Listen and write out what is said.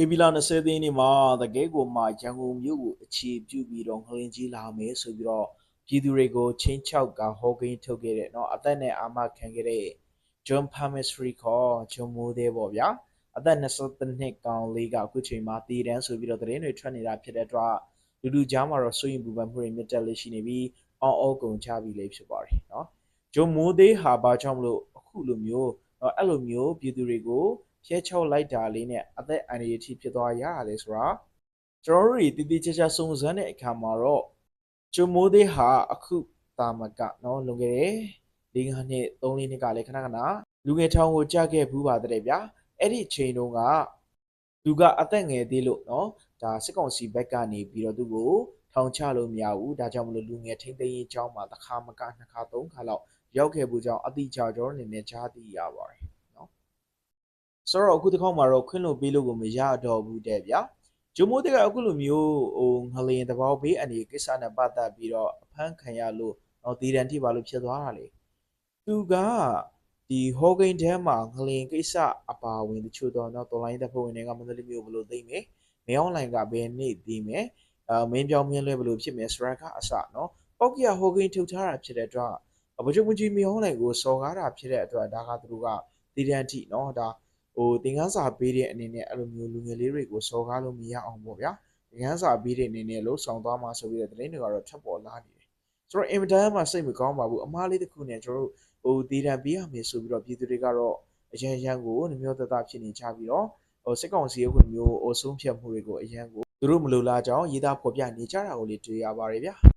ဧပြီလ20ရက်နေ့မှာတကယ်ကိုမှရန်ကုန်မြို့ကိုအခြေပြုပြီးတော့ငလင်ကြီးလာမယ်ဆိုပြီးတော့ပြည်သူတွေကိုချင်းချောက်ကဟောကိန်းထုတ်ခဲ့တဲ့เนาะအသက်နဲ့အာမခံခဲ့တဲ့ John Palmistry ခေါ်ဂျွန်မိုးသေးပေါ့ဗျာအသက်23နှစ်ကောင်လေးကအခုချိန်မှာတည်တန်းဆိုပြီးတော့သတင်းတွေထွက်နေတာဖြစ်တဲ့အတွက်လူလူကြားမှာတော့စိုးရင်ပူပန်မှုတွေမြင့်တက်လေးရှိနေပြီးအောင်းအောကုန်ချပြီးလေးဖြစ်ပါတယ်เนาะဂျွန်မိုးသေးဟာဘာကြောင့်မလို့အခုလိုမျိုးเนาะ အဲ့လိုမျိုးပြည်သူတွေကိုဖျက်ချုပ်လိုက်တာလေးနဲ့အသက်အန္တရာယ်ထိဖြစ်သွားရရတယ်ဆိုတာကျွန်တော်တို့တွေတည်တည်ချာချာစုံစမ်းတဲ့အခါမှာတော့ကျွန်းမိုးသေးဟာအခုတာမကနော်လွန်ခဲ့တဲ့၄၅နှစ်၃၄နှစ်ကလည်းခဏခဏလူငယ်ထောင်ကိုကြာခဲ့ဘူးပါတဲ့ဗျာအဲ့ဒီအချိန်တုန်းကသူကအသက်ငယ်သေးလို့နော်ဒါစစ်ကောင်စီဘက်ကနေပြီးတော့သူ့ကိုထောင်ချလို့မရဘူးဒါကြောင့်မလို့လူငယ်ထိမ့်သိမ်းရေးအကြောင်းမှာတစ်ခါမကနှစ်ခါသုံးခါလောက် ရောက်ခဲ့ဘူးကြောင်းအတိအကျကျွန်တော်အနေနဲ့ကြားသိရပါတယ်ဆိုတော့အခုတစ်ခေါက်မှာတော့ခွင့်လို့ပေးလို့ကိုမရတော့ဘူးတဲ့ဗျာဂျိုမိုးတကအခုလိုမျိုးဟိုငလျင်တဘောဘေးအနေကိစ္စနဲ့ပတ်သက်ပြီးတော့အဖမ်းခံရလို့တော့ဒီတန်ထိပါလို့ဖြစ်သွားတာလေသူကဒီဟောဂိန်ထဲမှာငလျင်ကိစ္စအပါဝင်တချို့တော့တော့တော်လိုင်းတပ်ဖွဲ့ဝင်တွေကမန္တလေးမျိုးဘယ်လိုသိမ့်မယ်မင်းအွန်လိုင်းကဘယ်နေ့သိမယ်အာမင်းပြောင်းမြင်းလဲဘယ်လိုဖြစ်မယ်စရကအစနော်ပောက်ကရဟောဂိန်ထုတ်ထားတာဖြစ်တဲ့အတွက် ဗကြုံမကြီးမင်းအွန်လိုင်းကိုစော်ကားတာဖြစ်တဲ့အတွက်ဒါကသူတို့ကဒီတန်ထိနော်ဒါဟိုသင်ခန်းစာပေးတဲ့အနေနဲ့အဲ့လိုမျိုးလူငယ်လေးတွေကိုစော်ကားလို့မရအောင်ပေါ့ဗျာသင်ခန်းစာပေးတဲ့အနေနဲ့လှုပ်ဆောင်သွားမှာဆိုပြီးတဲ့သတင်းတွေကတော့ထပ်ပေါ်လာနေတယ်ဆိုတော့အင်မတန်မှစိတ်မကောင်းပါဘူးအမားလေးတစ်ခုနဲ့ကျွန်တော်တို့ဟိုတည်တံပေးရမယ်ဆိုပြီးတော့ပြည်သူတွေကတော့အရန်ရန်ကိုနှမျိုးသက်သက်ဖြစ်နေကြပြီးတော့ဟိုစစ်ကောင်စီရဲ့ခုမျိုးဟိုဆုံးဖြတ်မှုတွေကိုအရန်ကိုသူတို့မလိုလားကြောင်းရေးသားဖော်ပြနေကြတာကိုလေတွေ့ရပါတယ်ဗျာ